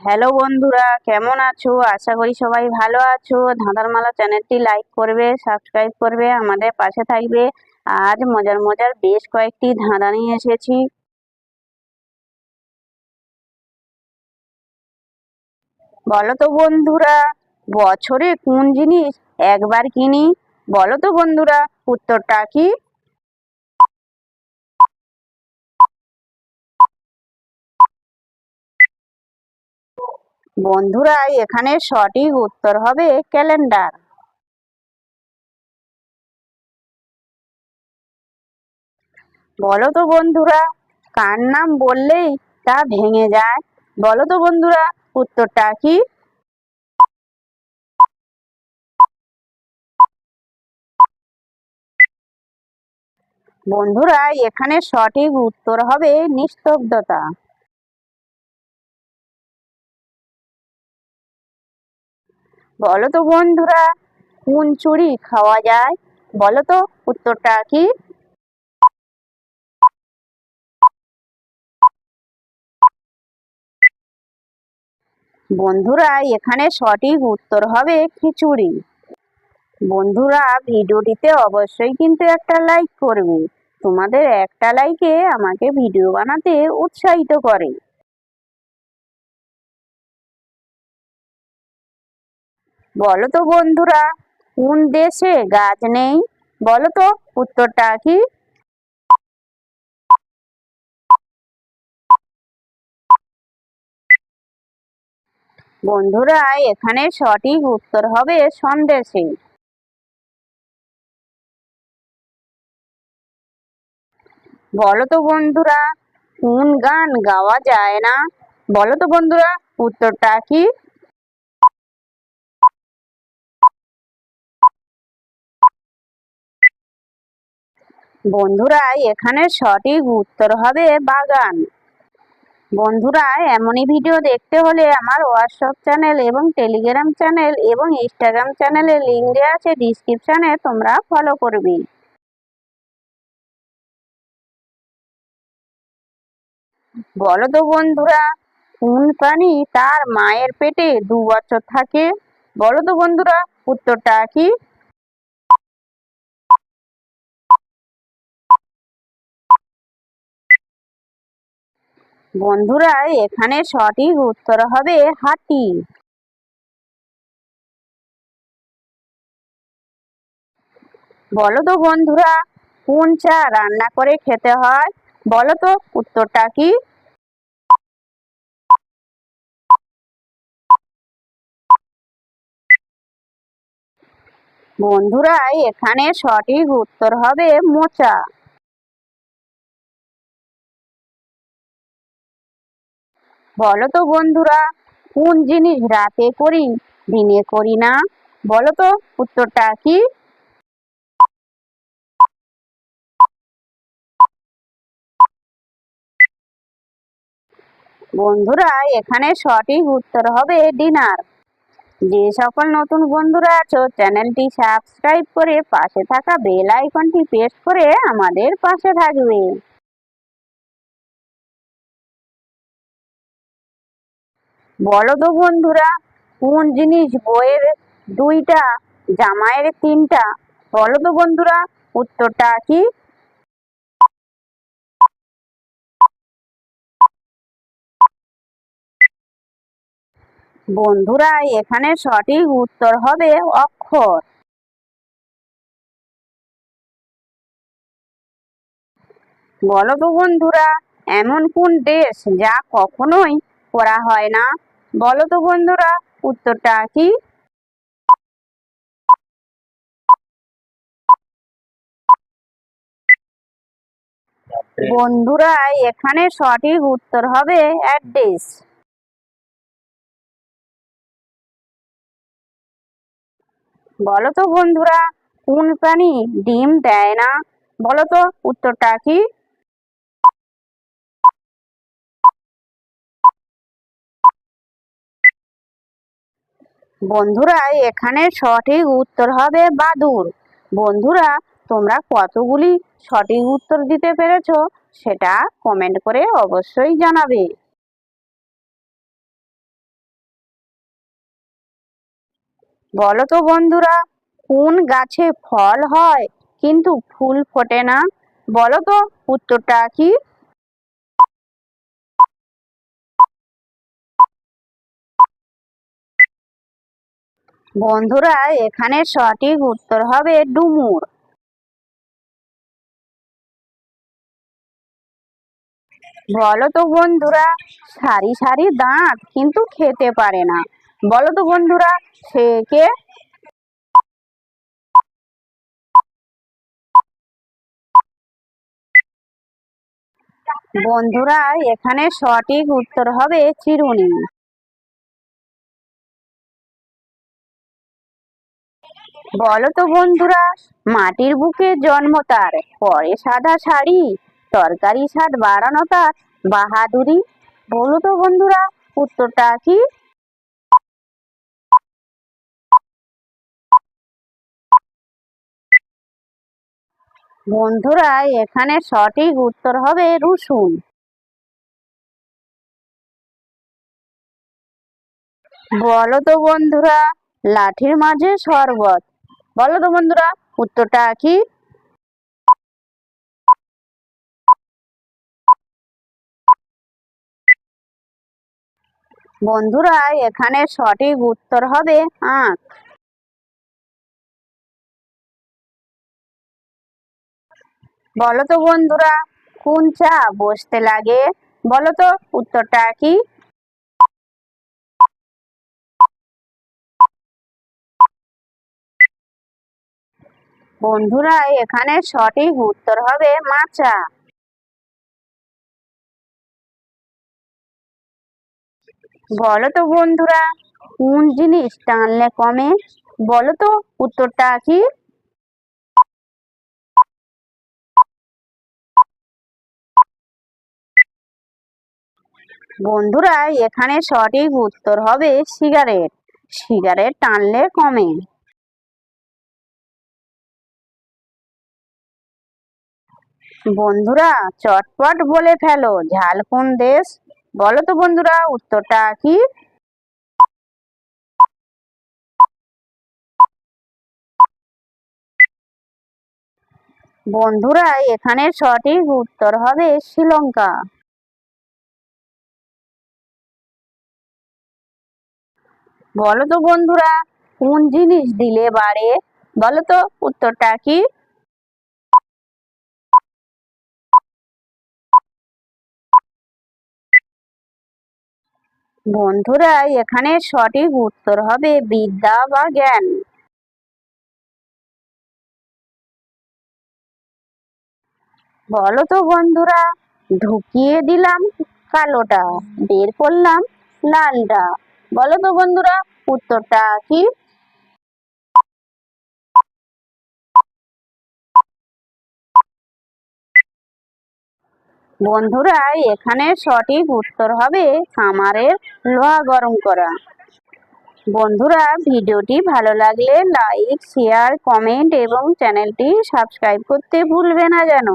Hello বন্ধুরা, কেমন আছো? আশা করি সবাই ভালো আছো। ধাঁধারমালা চ্যানেলটি লাইক করবে, সাবস্ক্রাইব করবে, আমাদের পাশে থাকবে। আজ মজার মজার বেশ কয়েকটি ধাঁধা নিয়ে এসেছি। বলো তো বন্ধুরা, বছরে কোন জিনিস একবার কিনি? বলো তো বন্ধুরা, উত্তরটা কি? বন্ধুরা এখানে সঠিক উত্তর হবে ক্যালেন্ডার। বলো তো বন্ধুরা, কার নাম বললেই তা ভেঙে যায়? বলো তো বন্ধুরা, উত্তরটা কি? বন্ধুরা, এখানে সঠিক উত্তর হবে নিস্তব্ধতা। বলো তো বন্ধুরা কোন চুড়ি খাওয়া যায়। বলো তো উত্তরটা কি? বন্ধুরা, এখানে সঠিক উত্তর হবে খিচুড়ি। বন্ধুরা, ভিডিওটিতে অবশ্যই কিন্তু একটা লাইক করবে। তোমাদের একটা লাইকে আমাকে ভিডিও বানাতে উৎসাহিত করে। বলো তো বন্ধুরা, কোন দেশে গাছ নেই? বলো তো উত্তরটা কি? বন্ধুরা, এখানে সঠিক উত্তর হবে সন্দেশে। বলো তো বন্ধুরা, কোন গান গাওয়া যায় না? বলো তো বন্ধুরা, উত্তরটা কি? বন্ধুরা, এখানে সঠিক উত্তর হবে বাগান। বন্ধুরা, এমনই ভিডিও দেখতে হলে আমার হোয়াটসঅ্যাপ চ্যানেল এবং টেলিগ্রাম চ্যানেল এবং ইনস্টাগ্রাম চ্যানেলের লিঙ্ক দেওয়া আছে ডিসক্রিপশানে তোমরা ফলো করবে। বলো তো বন্ধুরা, কোন প্রাণী তার মায়ের পেটে দু বছর থাকে? বলো তো বন্ধুরা, উত্তরটা কি? বন্ধুরা, এখানে সঠিক উত্তর হবে হাতি। বলো তো বন্ধুরা, কোন চা রান্না করে খেতে হয়? বলো তো, উত্তরটা কি? বন্ধুরা, এখানে সঠিক উত্তর হবে মোচা। বলো তো বন্ধুরা, কোন জিনিস রাতে করি, দিনে করি না? বলো তো উত্তরটা কি? বন্ধুরা, এখানে সঠিক উত্তর হবে ডিনার। যে সকল নতুন বন্ধুরা আছো, চ্যানেলটি সাবস্ক্রাইব করে পাশে থাকা বেল আইকনটি প্রেস করে আমাদের পাশে থাকবে। বলো তো বন্ধুরা, কোন জিনিস বইয়ের দুইটা, জামাইয়ের তিনটা? বলো তো বন্ধুরা, উত্তরটা কি? বন্ধুরা, এখানে সঠিক উত্তর হবে অক্ষর। বলো তো বন্ধুরা, এমন কোন দেশ যা কখনোই করা হয় না? বলো তো বন্ধুরা, উত্তরটা কি? বন্ধুরা এখানে সঠিক উত্তর হবে অ্যাড্রেস। বলো তো বন্ধুরা, কোন প্রাণী ডিম দেয় না? বলো তো উত্তরটা কি? বন্ধুরা, এখানে সঠিক উত্তর হবে বাদুর বন্ধুরা, তোমরা কতগুলি সঠিক উত্তর দিতে পেরেছ সেটা কমেন্ট করে অবশ্যই জানাবে। বলো তো বন্ধুরা, কোন গাছে ফল হয়? কিন্তু ফুল ফোটে না। বলো তো, উত্তরটা কি? বন্ধুরা, এখানে সঠিক উত্তর হবে ডুমুর। বলো তো বন্ধুরা, সারি সারি দাঁত কিন্তু খেতে পারে না। বলো তো বন্ধুরা, সে কে? বন্ধুরা, এখানে সঠিক উত্তর হবে চিরুনি। বলো তো বন্ধুরা, মাটির বুকে জন্ম তার, পরে সাদা শাড়ি, তরকারি স্বাদ বাড়ানো তার, বাহাদুরি। বলো তো বন্ধুরা, উত্তরটা কি? বন্ধুরা, এখানে সঠিক উত্তর হবে রসুন। বলো তো বন্ধুরা, লাঠির মাঝে শরবত বলো তো বন্ধুরা, উত্তরটা কি? বন্ধুরা, এখানে সঠিক উত্তর হবে আখ। বলো তো বন্ধুরা, কোন চা বসতে লাগে? বলো তো উত্তরটা কি? বন্ধুরা, এখানে সঠিক উত্তর হবে মাচা। বলো তো বন্ধুরা, কোন জিনিস টানলে কমে? বলো তো উত্তরটা কি? বন্ধুরা, এখানে সঠিক উত্তর হবে সিগারেট। সিগারেট টানলে কমে। বন্ধুরা, চটপট বলে ফেলো। ঝাল কোন দেশ? বলো তো বন্ধুরা, উত্তরটা কি? বন্ধুরা, এখানে সঠিক উত্তর হবে শ্রীলঙ্কা। বলো তো বন্ধুরা, কোন জিনিস দিলে বাড়ে? বলো তো, উত্তরটা কি? বন্ধুরা এখানে সঠিক উত্তর হবে বিদ্যা বা জ্ঞান। বলো তো বন্ধুরা, ঢুকিয়ে দিলাম কালোটা, বের করলাম লালটা। বলো তো বন্ধুরা, উত্তরটা কি? বন্ধুরা, এখানে সঠিক উত্তর হবে খামারের লোহা গরম করা। বন্ধুরা, ভিডিওটি ভালো লাগলে লাইক শেয়ার কমেন্ট এবং চ্যানেলটি সাবস্ক্রাইব করতে ভুলবে না যেন।